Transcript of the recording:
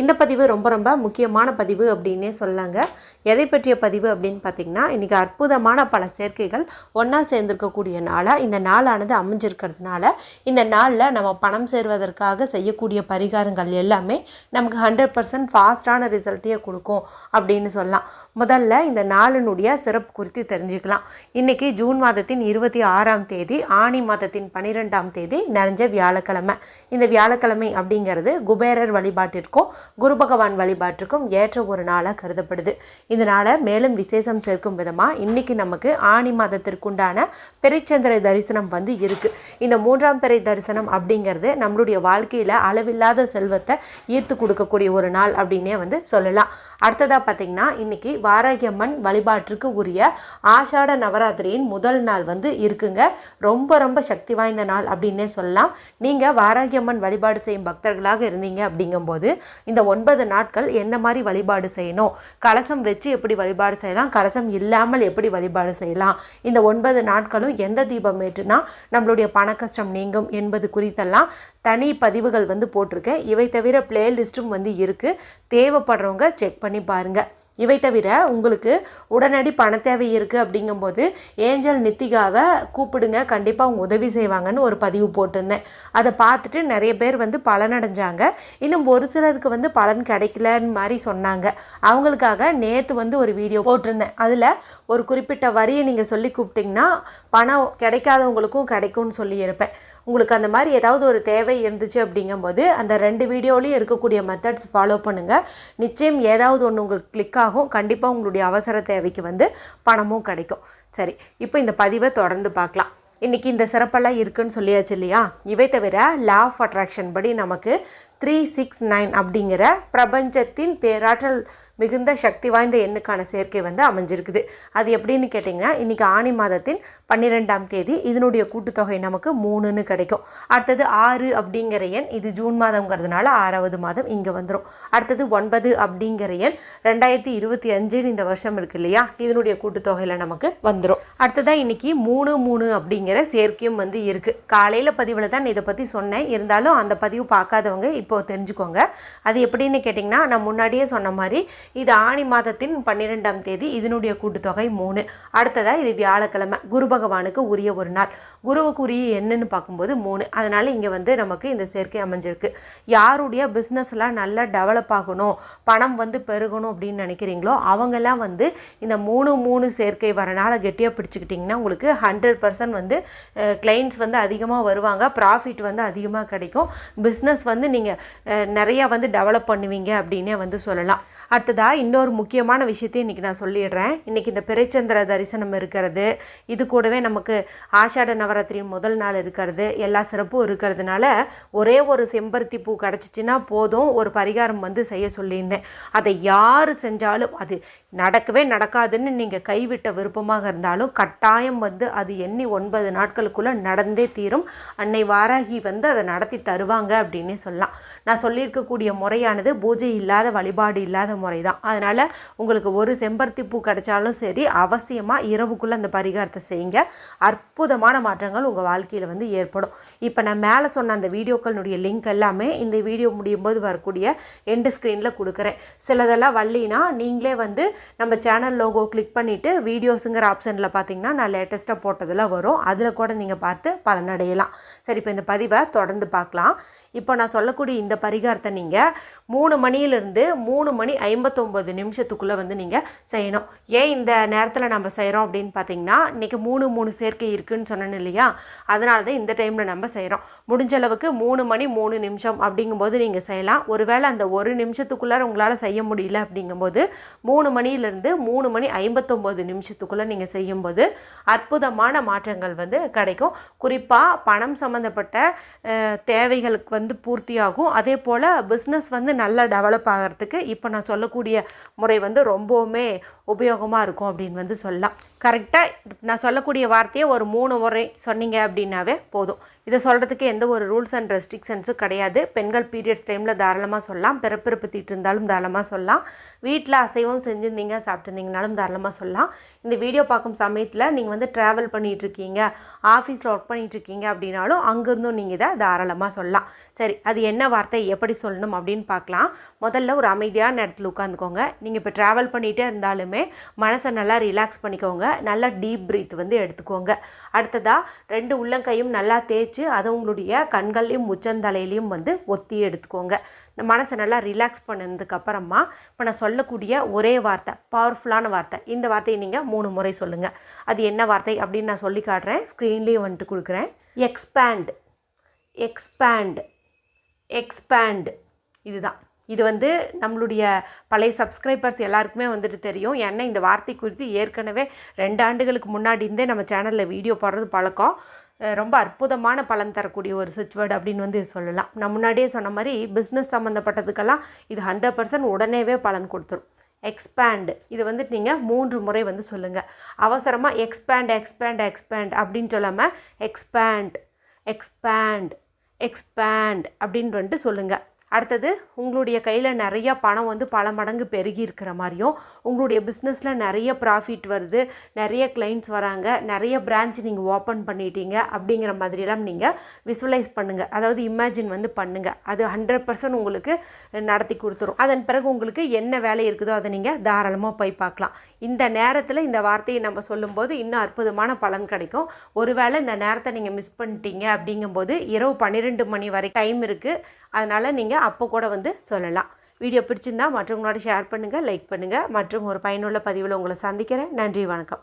இந்த பதிவு ரொம்ப ரொம்ப முக்கியமான பதிவு அப்படின்னே சொல்லாங்க எதை பற்றிய பதிவு அப்படின்னு பார்த்தீங்கன்னா இன்றைக்கி அற்புதமான பல சேர்க்கைகள் ஒன்றா சேர்ந்துருக்கக்கூடிய நாளாக இந்த நாளானது அமைஞ்சிருக்கிறதுனால இந்த நாளில் நம்ம பணம் சேர்வதற்காக செய்யக்கூடிய பரிகாரங்கள் எல்லாமே நமக்கு ஹண்ட்ரட் பர்சன்ட் ஃபாஸ்ட்டான ரிசல்ட்டையே கொடுக்கும் அப்படின்னு சொல்லலாம். முதல்ல இந்த நாளினுடைய சிறப்பு குறித்து தெரிஞ்சுக்கலாம். இன்றைக்கி ஜூன் மாதத்தின் இருபத்தி ஆறாம் தேதி ஆணி மாதத்தின் பன்னிரெண்டாம் தேதி நிறைஞ்ச வியாழக்கிழமை. இந்த வியாழக்கிழமை அப்படிங்கிறது குபேரர் வழிபாட்டிற்கும் குரு பகவான் வழிபாட்டுக்கும் ஏற்ற ஒரு நாளாக கருதப்படுது. இந்த நாளை மேலும் விசேஷம் சேர்க்கும் விதமாக இன்றைக்கி நமக்கு ஆணி மாதத்திற்குண்டான பெருச்சந்திர தரிசனம் வந்து இருக்குது இந்த மூன்றாம் பிறை தரிசனம் அப்படிங்கிறது நம்மளுடைய வாழ்க்கையில் அளவில்லாத செல்வத்தை ஈர்த்து கொடுக்கக்கூடிய ஒரு நாள் அப்படின்னே வந்து சொல்லலாம். அடுத்ததாக பார்த்திங்கன்னா இன்றைக்கி வாராகியம்மன் வழிபாட்டிற்கு உரிய ஆஷாட நவராத்திரியின் முதல் நாள் வந்து இருக்குங்க. ரொம்ப ரொம்ப சக்தி வாய்ந்த நாள் அப்படின்னே சொல்லலாம். நீங்கள் வாராகியம்மன் வழிபாடு செய்யும் பக்தர்களாக இருந்தீங்க அப்படிங்கும்போது இந்த ஒன்பது நாட்கள் எந்த மாதிரி வழிபாடு செய்யணும்? கலசம் வச்சு எப்படி வழிபாடு செய்யலாம்? கலசம் இல்லாமல் எப்படி வழிபாடு செய்யலாம்? இந்த ஒன்பது நாட்களும் எந்த தீபம் ஏற்றுனா நம்மளுடைய பண கஷ்டம் நீங்கும் என்பது குறித்தெல்லாம் தனி பதிவுகள் வந்து போட்டிருக்கேன். இவை தவிர பிளேலிஸ்ட்டும் வந்து இருக்குது தேவைப்படுறவங்க செக் பண்ணி பாருங்கள் இவை தவிர உங்களுக்கு உடனடி பண தேவை இருக்குது அப்படிங்கும்போது ஏஞ்சல் நித்திகாவை கூப்பிடுங்க. கண்டிப்பாக அவங்க உதவி செய்வாங்கன்னு ஒரு பதிவு போட்டிருந்தேன். அதை பார்த்துட்டு நிறைய பேர் வந்து பலனடைஞ்சாங்க. இன்னும் ஒரு சிலருக்கு வந்து பலன் கிடைக்கலன்னு மாதிரி சொன்னாங்க. அவங்களுக்காக நேற்று வந்து ஒரு வீடியோ போட்டிருந்தேன். அதில் ஒரு குறிப்பிட்ட வரியை நீங்கள் சொல்லி கூப்பிட்டிங்கன்னா பணம் கிடைக்காதவங்களுக்கும் கிடைக்கும்னு சொல்லியிருப்பேன். உங்களுக்கு அந்த மாதிரி ஏதாவது ஒரு தேவை இருந்துச்சு அப்படிங்கும்போது அந்த ரெண்டு வீடியோலையும் இருக்கக்கூடிய மெத்தட்ஸ் ஃபாலோ பண்ணுங்கள் நிச்சயம் ஏதாவது ஒன்று உங்களுக்கு கிளிக் ஆகும். கண்டிப்பாக உங்களுடைய அவசர தேவைக்கு வந்து பணமும் கிடைக்கும். சரி இப்போ இந்த பதிவை தொடர்ந்து பார்க்கலாம். இன்றைக்கி இந்த சிறப்பெல்லாம் இருக்குன்னு சொல்லியாச்சு இல்லையா? இவை தவிர லா ஆஃப் அட்ராக்ஷன் படி நமக்கு த்ரீ சிக்ஸ் நைன் அப்படிங்கிற பிரபஞ்சத்தின் பேராற்றல் மிகுந்த சக்தி வாய்ந்த எண்ணுக்கான சேர்க்கை வந்து அமைஞ்சிருக்குது. அது எப்படின்னு கேட்டிங்கன்னா இன்றைக்கி ஆணி மாதத்தின் பன்னிரெண்டாம் தேதி இதனுடைய கூட்டுத்தொகை நமக்கு மூணுன்னு கிடைக்கும். அடுத்தது ஆறு அப்படிங்கிற எண் இது ஜூன் மாதங்கிறதுனால ஆறாவது மாதம் இங்கே வந்துடும் அடுத்தது ஒன்பது அப்படிங்கிற எண் ரெண்டாயிரத்தி இருபத்தி அஞ்சுன்னு இந்த வருஷம் இருக்கு இல்லையா? இதனுடைய கூட்டுத்தொகையில் நமக்கு வந்துடும் அடுத்ததாக இன்றைக்கி மூணு மூணு அப்படிங்கிற சேர்க்கையும் வந்து இருக்குது காலையில் பதிவில் தான் இதை பற்றி சொன்னேன். இருந்தாலும் அந்த பதிவு பார்க்காதவங்க இப்போ தெரிஞ்சுக்கோங்க. அது எப்படின்னு கேட்டிங்கன்னா நான் முன்னாடியே சொன்ன மாதிரி இது ஆணி மாதத்தின் பன்னிரெண்டாம் தேதி இதனுடைய கூட்டுத்தொகை மூணு. அடுத்ததாக இது வியாழக்கிழமை குரு பகவானுக்கு உரிய ஒரு நாள். குருவுக்கு உரிய என்னன்னு பார்க்கும்போது மூணு. அதனால் இங்கே வந்து நமக்கு இந்த சேர்க்கை அமைஞ்சிருக்கு. யாருடைய பிஸ்னஸ்லாம் நல்லா டெவலப் ஆகணும் பணம் வந்து பெருகணும் அப்படின்னு நினைக்கிறீங்களோ அவங்கெல்லாம் வந்து இந்த மூணு மூணு சேர்க்கை வரனால கெட்டியாக பிடிச்சிக்கிட்டிங்கன்னா உங்களுக்கு ஹண்ட்ரட் பர்சன்ட் வந்து கிளைண்ட்ஸ் வந்து அதிகமாக வருவாங்க. ப்ராஃபிட் வந்து அதிகமாக கிடைக்கும். பிஸ்னஸ் வந்து நீங்கள் நிறையா வந்து டெவலப் பண்ணுவீங்க அப்படின்னே வந்து சொல்லலாம். அடுத்ததாக இன்னொரு முக்கியமான விஷயத்தையும் இன்றைக்கி நான் சொல்லிடுறேன். இன்றைக்கி இந்த பிறைச்சந்திர தரிசனம் இருக்கிறது. இது கூடவே நமக்கு ஆஷாட நவராத்திரியின் முதல் நாள் இருக்கிறது. எல்லா சிறப்பும் இருக்கிறதுனால ஒரே ஒரு செம்பருத்தி பூ கிடச்சிச்சின்னா போதும். ஒரு பரிகாரம் வந்து செய்ய சொல்லியிருந்தேன். அதை யார் செஞ்சாலும் அது நடக்கவே நடக்காதுன்னு நீங்கள் கைவிட்ட விருப்பமாக இருந்தாலும் கட்டாயம் வந்து அது எண்ணி ஒன்பது நாட்களுக்குள்ளே நடந்தே தீரும். அன்னை வாராகி வந்து அதை நடத்தி தருவாங்க அப்படின்னே சொல்லலாம். நான் சொல்லியிருக்கக்கூடிய முறையானது பூஜை இல்லாத வழிபாடு இல்லாத முறை தான் அதனால் உங்களுக்கு ஒரு செம்பருத்தி பூ கிடைச்சாலும் சரி அவசியமாக இரவுக்குள்ளே அந்த பரிகாரத்தை செய்யுங்க. அற்புதமான மாற்றங்கள் உங்கள் வாழ்க்கையில் வந்து ஏற்படும். இப்போ நான் மேலே சொன்ன அந்த வீடியோக்களுடைய லிங்க் எல்லாமே இந்த வீடியோ முடியும் போது வரக்கூடிய எண்டு ஸ்க்ரீனில் கொடுக்குறேன். சிலதெல்லாம் வள்ளினா நீங்களே வந்து நம்ம சேனல் லோகோ கிளிக் பண்ணிவிட்டு வீடியோஸுங்கிற ஆப்ஷனில் பார்த்தீங்கன்னா நான் லேட்டஸ்ட்டாக போட்டதில் வரும். அதில் கூட நீங்கள் பார்த்து பலனடையலாம். சரி இப்போ இந்த பதிவை தொடர்ந்து பார்க்கலாம். இப்போ நான் சொல்லக்கூடிய இந்த பரிகாரத்தை நீங்கள் மூணு மணியிலிருந்து மூணு மணி ஐம்பத்தொம்பது நிமிஷத்துக்குள்ளே வந்து நீங்கள் செய்யணும். ஏன் இந்த நேரத்தில் நம்ம செய்கிறோம் அப்படின்னு பார்த்தீங்கன்னா இன்றைக்கி மூணு மூணு சேர்க்கை இருக்குதுன்னு சொன்னேன் இல்லையா? அதனால தான் இந்த டைமில் நம்ம செய்கிறோம் முடிஞ்ச அளவுக்கு மூணு மணி மூணு நிமிஷம் அப்படிங்கும்போது நீங்கள் செய்யலாம். ஒருவேளை அந்த ஒரு நிமிஷத்துக்குள்ளார உங்களால் செய்ய முடியல அப்படிங்கும்போது மூணு மணியிலிருந்து மூணு மணி ஐம்பத்தொம்போது நிமிஷத்துக்குள்ளே நீங்கள் செய்யும்போது அற்புதமான மாற்றங்கள் வந்து கிடைக்கும். குறிப்பாக பணம் சம்மந்தப்பட்ட தேவைகளுக்கு வந்து பூர்த்தியாகும். அதே போல் பிஸ்னஸ் வந்து நல்லா டெவலப் ஆகிறதுக்கு இப்போ நான் சொல்லக்கூடிய முறை வந்து ரொம்பவுமே உபயோகமாக இருக்கும் அப்படின்னு வந்து சொல்லலாம். கரெக்டாக நான் சொல்லக்கூடிய வார்த்தையை ஒரு மூணு முறை சொன்னீங்க அப்படின்னாவே போதும். இதை சொல்கிறதுக்கு எந்த ஒரு ரூல்ஸ் அண்ட் ரெஸ்ட்ரிக்ஷன்ஸும் கிடையாது. பெண்கள் பீரியட்ஸ் டைமில் தாராளமாக சொல்லலாம். பிறப்பிறப்பு தீட்டு இருந்தாலும் தாராளமாக சொல்லலாம். வீட்டில் அசைவம் செஞ்சுருந்தீங்க சாப்பிட்ருந்தீங்கனாலும் தாராளமாக சொல்லலாம். இந்த வீடியோ பார்க்கும் சமயத்தில் நீங்கள் வந்து ட்ராவல் பண்ணிகிட்ருக்கீங்க ஆஃபீஸில் ஒர்க் பண்ணிகிட்ருக்கீங்க அப்படின்னாலும் அங்கேருந்தும் நீங்கள் இதை தாராளமாக சொல்லலாம். சரி அது என்ன வார்த்தை எப்படி சொல்லணும் அப்படின்னு பார்க்க பார்க்கலாம். முதல்ல ஒரு அமைதியான இடத்துல உட்காந்துக்கோங்க. நீங்கள் இப்போ ட்ராவல் பண்ணிகிட்டே இருந்தாலுமே மனசை நல்லா ரிலாக்ஸ் பண்ணிக்கோங்க. நல்லா டீப் ப்ரீத் வந்து எடுத்துக்கோங்க. அடுத்ததாக ரெண்டு உள்ளங்கையும் நல்லா தேய்ச்சி அதை உங்களுடைய கண்கள்லையும் முச்சந்தலையிலையும் வந்து ஒத்தி எடுத்துக்கோங்க. மனசை நல்லா ரிலாக்ஸ் பண்ணதுக்கப்புறமா இப்போ நான் சொல்லக்கூடிய ஒரே வார்த்தை பவர்ஃபுல்லான வார்த்தை. இந்த வார்த்தையை நீங்கள் மூணு முறை சொல்லுங்கள் அது என்ன வார்த்தை அப்படின்னு நான் சொல்லி காட்டுறேன். ஸ்க்ரீன்லேயும் வந்துட்டு கொடுக்குறேன். எக்ஸ்பேண்ட் எக்ஸ்பேண்ட் எக்ஸ்பேண்ட் இதுதான். இது வந்து நம்மளுடைய பழைய சப்ஸ்கிரைபர்ஸ் எல்லாருக்குமே வந்துட்டு தெரியும். ஏன்னா இந்த வார்த்தை குறித்து ஏற்கனவே ரெண்டு ஆண்டுகளுக்கு முன்னாடி இருந்தே நம்ம சேனலில் வீடியோ போடுறது பழக்கம். ரொம்ப அற்புதமான பலன் தரக்கூடிய ஒரு சுவிட்ச் அப்படின்னு வந்து சொல்லலாம். நான் முன்னாடியே சொன்ன மாதிரி பிஸ்னஸ் சம்மந்தப்பட்டதுக்கெல்லாம் இது ஹண்ட்ரட் பர்சன்ட் உடனேவே பலன் கொடுத்துரும். எக்ஸ்பேண்டு இது வந்துட்டு நீங்கள் மூன்று முறை வந்து சொல்லுங்கள் அவசரமாக எக்ஸ்பேண்ட் எக்ஸ்பேண்ட் எக்ஸ்பேண்ட் அப்படின்னு சொல்லாமல் எக்ஸ்பேண்ட் எக்ஸ்பேண்ட் எக்ஸ்பேண்ட் அப்படின்னு வந்துட்டு சொல்லுங்கள் அடுத்தது உங்களுடைய கையில் நிறைய பணம் வந்து பல மடங்கு பெருகி இருக்கிற மாதிரியும் உங்களுடைய பிஸ்னஸில் நிறைய ப்ராஃபிட் வருது நிறைய கிளைண்ட்ஸ் வராங்க நிறைய பிரான்ச் நீங்கள் ஓப்பன் பண்ணிட்டீங்க அப்படிங்கிற மாதிரியெல்லாம் நீங்கள் விசுவலைஸ் பண்ணுங்கள் அதாவது இமேஜின் வந்து பண்ணுங்கள் அது ஹண்ட்ரட் பர்சன்ட் உங்களுக்கு நடத்தி கொடுத்துரும். அதன் பிறகு உங்களுக்கு என்ன வேலை இருக்குதோ அதை நீங்கள் தாராளமாக போய் பார்க்கலாம். இந்த நேரத்தில் இந்த வார்த்தையை நம்ம சொல்லும்போது இன்னும் அற்புதமான பலன் கிடைக்கும். ஒருவேளை இந்த நேரத்தை நீங்கள் மிஸ் பண்ணிட்டீங்க அப்படிங்கும்போது இரவு பன்னிரெண்டு மணி வரை டைம் இருக்குது அதனால் நீங்கள் அப்போ கூட வந்து சொல்லலாம். வீடியோ பிடிச்சிருந்தா மற்றவங்களோட ஷேர் பண்ணுங்கள் லைக் பண்ணுங்கள் மற்றும் ஒரு பயனுள்ள பதிவில் உங்களை சந்திக்கிறேன். நன்றி வணக்கம்.